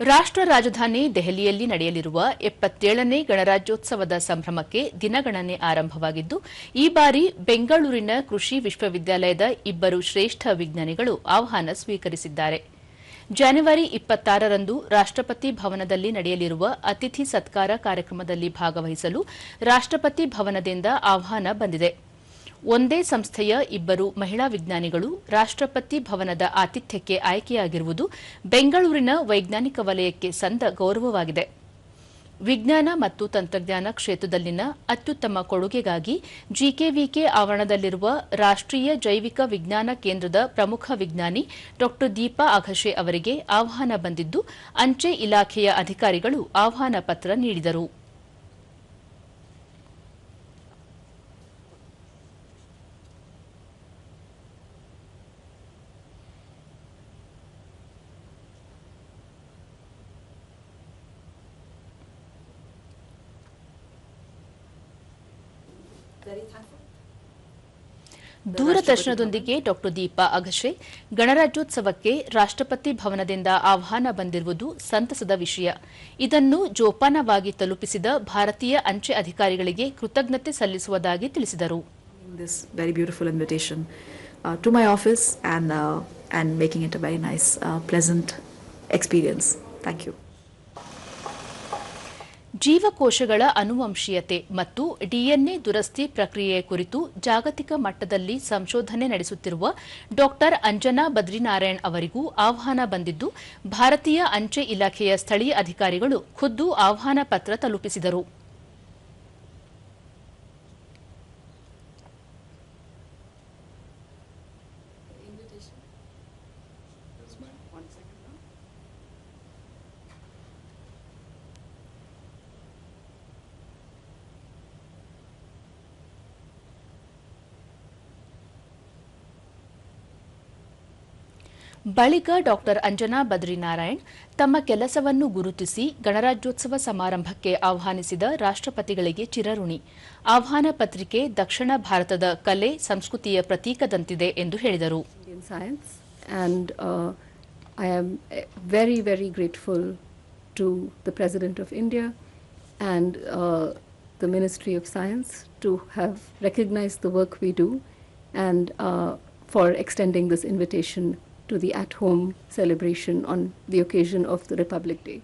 ರಾಷ್ಟ್ರ ರಾಜಧಾನಿ ದೆಹಲಿಯಲ್ಲಿ ನಡೆಯಲಿರುವ ಎಪ್ಪತ್ತೇಳನೇ ಗಣರಾಜ್ಯೋತ್ಸವದ ಸಂಭ್ರಮಕ್ಕೆ ದಿನಗಣನೆ ಆರಂಭವಾಗಿದ್ದು, ಈ ಬಾರಿ ಬೆಂಗಳೂರಿನ ಕೃಷಿ ವಿಶ್ವವಿದ್ಯಾಲಯದ ಇಬ್ಬರು ಶ್ರೇಷ್ಠ ವಿಜ್ಞಾನಿಗಳು ಆಹ್ವಾನ ಸ್ವೀಕರಿಸಿದ್ದಾರೆ. ಜನವರಿ ಇಪ್ಪತ್ತಾರರಂದು ರಾಷ್ಟ್ರಪತಿ ಭವನದಲ್ಲಿ ನಡೆಯಲಿರುವ ಅತಿಥಿ ಸತ್ಕಾರ ಕಾರ್ಯಕ್ರಮದಲ್ಲಿ ಭಾಗವಹಿಸಲು ರಾಷ್ಟ್ರಪತಿ ಭವನದಿಂದ ಆಹ್ವಾನ ಬಂದಿದೆ. ಒಂದೇ ಸಂಸ್ಥೆಯ ಇಬ್ಬರು ಮಹಿಳಾ ವಿಜ್ಞಾನಿಗಳು ರಾಷ್ಟ್ರಪತಿ ಭವನದ ಆತಿಥ್ಯಕ್ಕೆ ಆಯ್ಕೆಯಾಗಿರುವುದು ಬೆಂಗಳೂರಿನ ವೈಜ್ಞಾನಿಕ ವಲಯಕ್ಕೆ ಸಂದ ಗೌರವವಾಗಿದೆ. ವಿಜ್ಞಾನ ಮತ್ತು ತಂತ್ರಜ್ಞಾನ ಕ್ಷೇತ್ರದಲ್ಲಿನ ಅತ್ಯುತ್ತಮ ಕೊಡುಗೆಗಾಗಿ ಜಿಕೆವಿಕೆ ಆವರಣದಲ್ಲಿರುವ ರಾಷ್ಟ್ರೀಯ ಜೈವಿಕ ವಿಜ್ಞಾನ ಕೇಂದ್ರದ ಪ್ರಮುಖ ವಿಜ್ಞಾನಿ ಡಾ ದೀಪಾ ಅಘಶೆ ಅವರಿಗೆ ಆಹ್ವಾನ ಬಂದಿದ್ದು, ಅಂಚೆ ಇಲಾಖೆಯ ಅಧಿಕಾರಿಗಳು ಆಹ್ವಾನ ಪತ್ರ ನೀಡಿದರು. ದೂರದರ್ಶನದೊಂದಿಗೆ ಡಾ ದೀಪಾ ಅಘಶೆ ಗಣರಾಜ್ಯೋತ್ಸವಕ್ಕೆ ರಾಷ್ಟ್ರಪತಿ ಭವನದಿಂದ ಆಹ್ವಾನ ಬಂದಿರುವುದು ಸಂತಸದ ವಿಷಯ. ಇದನ್ನು ಜೋಪಾನವಾಗಿ ತಲುಪಿಸಿದ ಭಾರತೀಯ ಅಂಚೆ ಅಧಿಕಾರಿಗಳಿಗೆ ಕೃತಜ್ಞತೆ ಸಲ್ಲಿಸುವುದಾಗಿ ತಿಳಿಸಿದರು. ಎಕ್ಸ್ಪೀರಿಯನ್ಸ್ ಥ್ಯಾಂಕ್ beautiful ಜೀವಕೋಶಗಳ ಅನುವಂಶೀಯತೆ ಮತ್ತು ಡಿಎನ್ಎ ದುರಸ್ತಿ ಪ್ರಕ್ರಿಯೆ ಕುರಿತು ಜಾಗತಿಕ ಮಟ್ಟದಲ್ಲಿ ಸಂಶೋಧನೆ ನಡೆಸುತ್ತಿರುವ ಡಾ ಅಂಜನಾ ಬದ್ರಿನಾರಾಯಣ್ ಅವರಿಗೂ ಆಹ್ವಾನ ಬಂದಿದ್ದು, ಭಾರತೀಯ ಅಂಚೆ ಇಲಾಖೆಯ ಸ್ಥಳೀಯ ಅಧಿಕಾರಿಗಳು ಖುದ್ದು ಆಹ್ವಾನ ಪತ್ರ ತಲುಪಿಸಿದರು. ಬಳಿಕ ಡಾಕ್ಟರ್ ಅಂಜನಾ ಬದ್ರಿನಾರಾಯಣ್ ತಮ್ಮ ಕೆಲಸವನ್ನು ಗುರುತಿಸಿ ಗಣರಾಜ್ಯೋತ್ಸವ ಸಮಾರಂಭಕ್ಕೆ ಆಹ್ವಾನಿಸಿದ ರಾಷ್ಟ್ರಪತಿಗಳಿಗೆ ಚಿರಋಣಿ. ಆಹ್ವಾನ ಪತ್ರಿಕೆ ದಕ್ಷಿಣ ಭಾರತದ ಕಲೆ, ಸಂಸ್ಕೃತಿಯ ಪ್ರತೀಕದಂತಿದೆ ಎಂದು ಹೇಳಿದರು. Science and I am very very grateful to the president of India and the ministry of science to have recognised the work we do and for extending this invitation to the at home celebration on the occasion of the Republic Day.